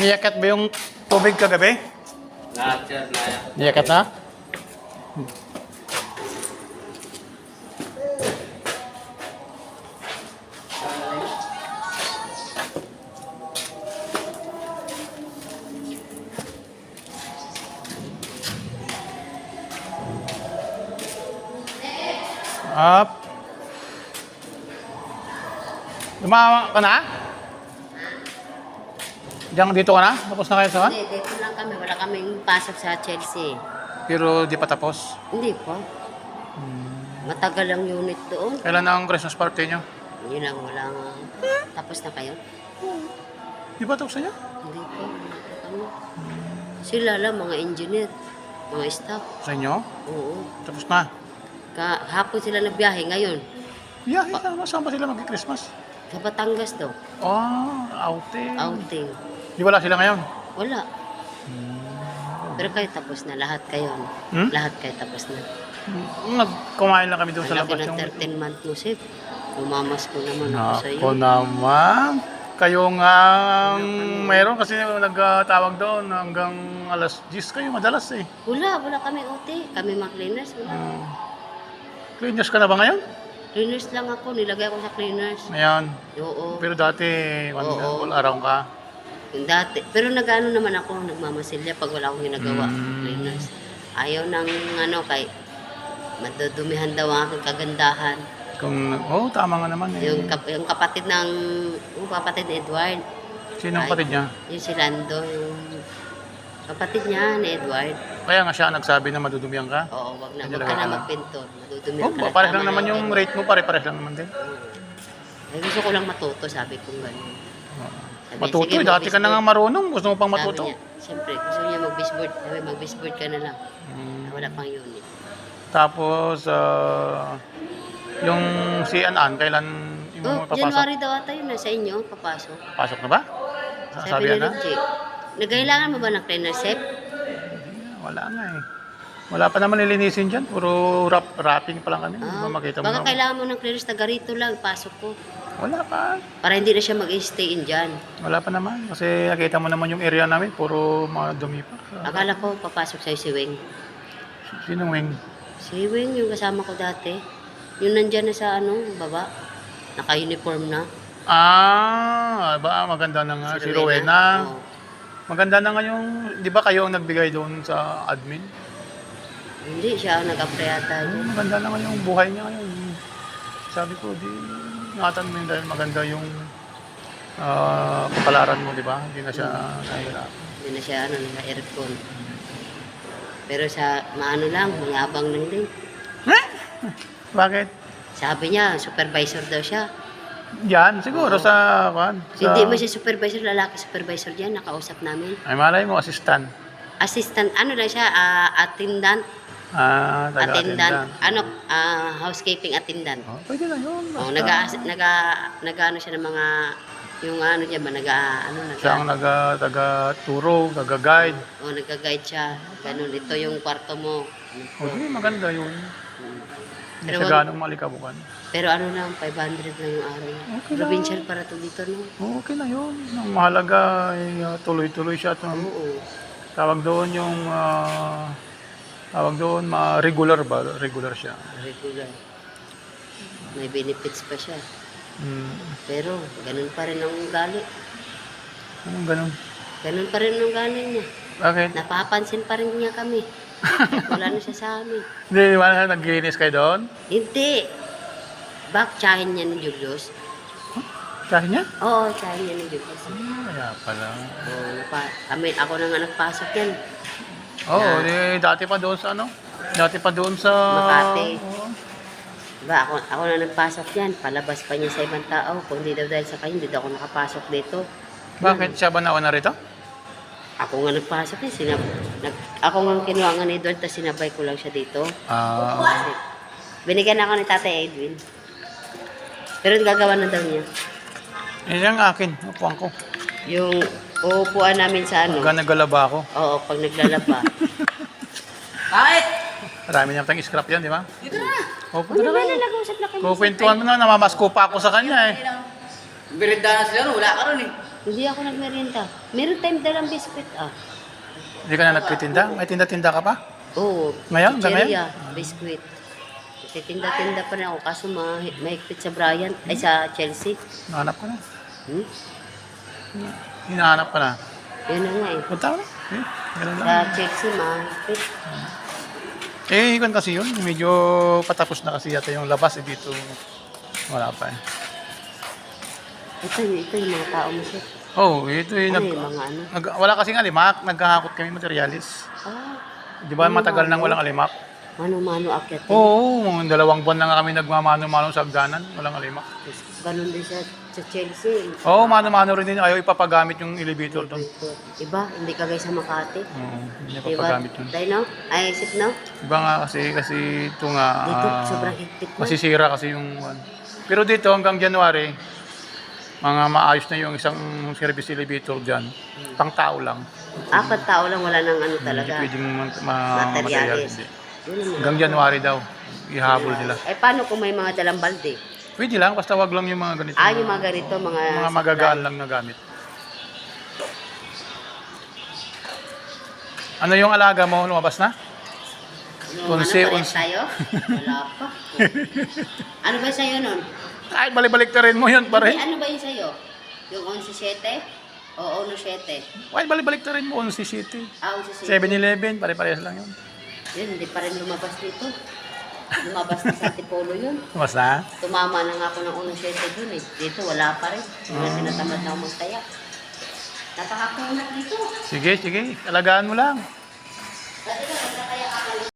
Niyakat ba yung tubig kagabi? Lahat sir, lahat. Niyakat na? Up. Lumama ka na? Diyan dito ka na? Tapos na kayo sa Hindi, dito lang kami. Wala kaming pasok sa Chelsea. Pero di pa tapos. Hindi po. Matagal ang unit doon. Kailan ang Christmas party nyo? Yun lang, wala nga. Tapos na kayo? Di ba tapos na nyo? Hindi kami. Sila lang, mga engineer, mga staff. Sa inyo? Oo. Tapos na. Kahapon sila nagbiyahe ngayon. Biyahe na. Saan ba sila mag-Christmas? Sa Batangas daw. Oh, outing. Outing. Di wala sila ngayon? Wala. Pero kayo tapos na. Lahat kayo. Hmm? Lahat kayo tapos na. Nagkumain lang kami doon sa Ang labas laki yung... ng 13 month mo, Sip. Umamas ko naman ako sa iyo. Ako naman. Kayo nga ang meron kasi nagtawag doon hanggang alas 10 kayo madalas eh. Wala, wala kami OT. Kami mga cleaners. Wala. Hmm. Cleaners ka na ba ngayon? Cleaners lang ako. Nilagay ako sa cleaners. Ngayon. Oo. Pero dati, Oo. all around ka. Yung dati. Pero nag-ano naman ako, nagmamasilya pag wala akong ginagawa. Mm. Cleaners. Ayaw ng ano, kay madudumihan daw ang aking kagandahan. Kung, oh, tama nga naman eh. Yung, kap- yung kapatid ng, yung kapatid ni Edward, Sino ang Ay. kapatid niya? yung si Lando, yung kapatid niya ni Edward. Kaya nga siya nagsabi na madudumihan ka. Oo, wag na, wag ka na magpintor. Madudumihan Oh, ka na. Tama lang na naman yung rate mo, pare-pares lang naman din. Ay, gusto ko lang matuto, sabi ko gano'n. Sabi, Matuto, sige, eh, dati ka na nga marunong, gusto mo pang matuto. Niya, siyempre, gusto niya mag-bisboard. Sabi, mag-bisboard ka na lang. Mm. Wala pang unit. Tapos, ah, yung si Anan, kailan yung Oh, papasok? January daw ata yun, nasa inyo, papasok. Pasok na ba? Sabi, Sabi ni na? Richie, nagkailangan mo ba ng cleaner set? Wala nga eh. Wala pa naman nilinisin dyan. Puro wrap, wrapping pa lang kami. Ah, makita mo baka na. kailangan mo ng cleaners, taga rito lang, pasok ko. Wala pa. Para hindi na siya mag-stay in dyan. Wala pa naman. Kasi nakita mo naman yung area namin. Puro mga dumi pa. Akala ko, papasok sa'yo si Weng. Sino wing? Si Weng, yung kasama ko dati. Yung nandyan na sa ano, baba. Naka-uniform na. Ah, ba maganda na nga. Si Rowena. Oo. Maganda na nga yung, di ba kayo ang nagbigay doon sa admin? Hindi, siya ang nag-apply ata Hmm, dyan. maganda na nga yung buhay niya ngayon. Sabi ko, di, ingatan mo yun dahil maganda yung ah, kapalaran mo, di ba? Hindi na siya nahihirapan. Hindi na siya, ano, naka-aircon. Pero sa, maano lang, mayabang lang din. Bakit? Sabi niya, supervisor daw siya. Yan, siguro sa, kan, sa... Hindi mo siya supervisor, lalaki supervisor diyan, nakausap namin. Ay, malay mo, assistant. Assistant, ano lang siya, ah, attendant, Ah, attendant, taga-attendant. ano, ah, housekeeping attendant. Oh, pwede na yun. Oh, basta. naga naga nagaano siya ng mga yung ano niya ba naga ano Siya ang naga naga, taga-turo, taga-guide. oh, naga-guide siya. Ganun ito yung kwarto mo. O, di, maganda yun. Hindi Pero siya ganong malikabukan. Pero ano lang 500 lang yung araw. Okay lang. Provincial para to dito no. Okay na yun. Ang mahalaga ay uh, tuloy-tuloy siya. At, um, Oo. tawag doon yung, ah, tawag doon, ma regular ba? Regular siya. Regular. May benefits pa siya. Hmm. Pero ganun pa rin ang ugali. Anong ganun? Ganun pa rin ang ugali niya. Bakit? Napapansin pa rin niya kami. Wala na siya sa amin. Hindi, wala na naglinis kayo doon? Hindi. Bak, tsahin niya ni Julius. Kasi niya? Oo, tsahin niya ni Julius. Hmm, Kaya pala. Oo, napa- kami, ako na nga nagpasok yan. Oo, oh, dati pa doon sa ano? Dati pa doon sa... Makati. Oo. Diba, ako, ako na nagpasok yan. Palabas pa niya sa ibang tao. Kung hindi daw dahil sa kanya, hindi daw ako nakapasok dito. Bakit siya ba nauna rito? Ako nga nagpasok eh. Sinab nag, ako nga kinuha nga ni Edward, tapos sinabay ko lang siya dito. Ah, Kasi, binigyan ako ni Tatay Edwin. Pero gagawa na daw niya. yun yung akin. Upuan ko. Yung uupuan namin sa ano. Pagka naggalaba ako. Oo, pag naglalaba. Kahit! Marami niyang tayong scrap yan, di ba? Dito na. O, punta Ano na ba kayo. na nag-usap na kayo? Kukwentuhan mo na, namamasko pa ako sa kanya eh. Birinda na sila, no? wala ka ron eh. Hindi ako nagmerienda. Meron tayong dalang biscuit ah. Hindi ka na nagtitinda? May tinda-tinda ka pa? Oo. Ngayon? Chicheria, biscuit. Titinda-tinda pa rin ako kaso ma mahigpit sa Bryant, ay sa Chelsea. Hinahanap ka na. Hmm? Hinahanap ka na. Yun na nga eh. Punta mo na. Eh, ganun Sa. Chelsea, mahigpit. Eh, ikon kasi yun. Medyo patapos na kasi yata yung labas. Eh, dito wala pa eh. Ito, ito yung mga tao mo sir. Oh, ito eh. Ano Nag, yung mga ano? nag, wala kasing alimak. Naghahakot kami materialis. Ah, Di ba Ano matagal nang walang alimak? mano-mano akyat. Oo, mga dalawang buwan na nga kami nagmamano-mano sa hagdanan. Walang alimak. Ganun din sa, sa Chelsea. Oo, mano-mano rin din. Ayaw ipapagamit yung elevator doon. Iba, hindi kagay sa Makati. Oo, hindi Diba? papagamit yun. Tayo no? Ay, isip no? Iba nga kasi, kasi ito nga, Dito, ah, sobrang higpit na. masisira kasi yung, ano. pero dito hanggang January, mga maayos na yung isang service elevator dyan. Pang tao lang. Apat tao lang, wala nang ano Hindi talaga. pwedeng ma- ma- Materialis. materialis. Hindi. Yun naman. Hanggang January daw, ihabol nila. Eh, paano kung may mga dalang balde? Pwede lang, basta wag lang yung mga ganito. Ah, yung mga ganito, mga... mga magagaan lang na gamit. Ano yung alaga mo? Lumabas na? Ano, Unse, ano, parehas unse. tayo? Wala pa. ano ba sa'yo nun? Ay, balik-balik ka rin mo yun, Hindi, pare. ano ba yung sa'yo? Yung 11-7? O 1-7? Ay, balik-balik ka rin mo, 11 City. Ah, 11-7. 7-Eleven, pare-parehas lang yun. Yun, hindi pa rin lumabas dito. Lumabas na sa Tipolo yun. Lumabas na? Tumama na nga ako ng 1-7 dun eh. Dito, wala pa rin. Wala Ah. tinatamad na ako magtaya. Napakakunat dito. Sige, sige, alagaan mo lang.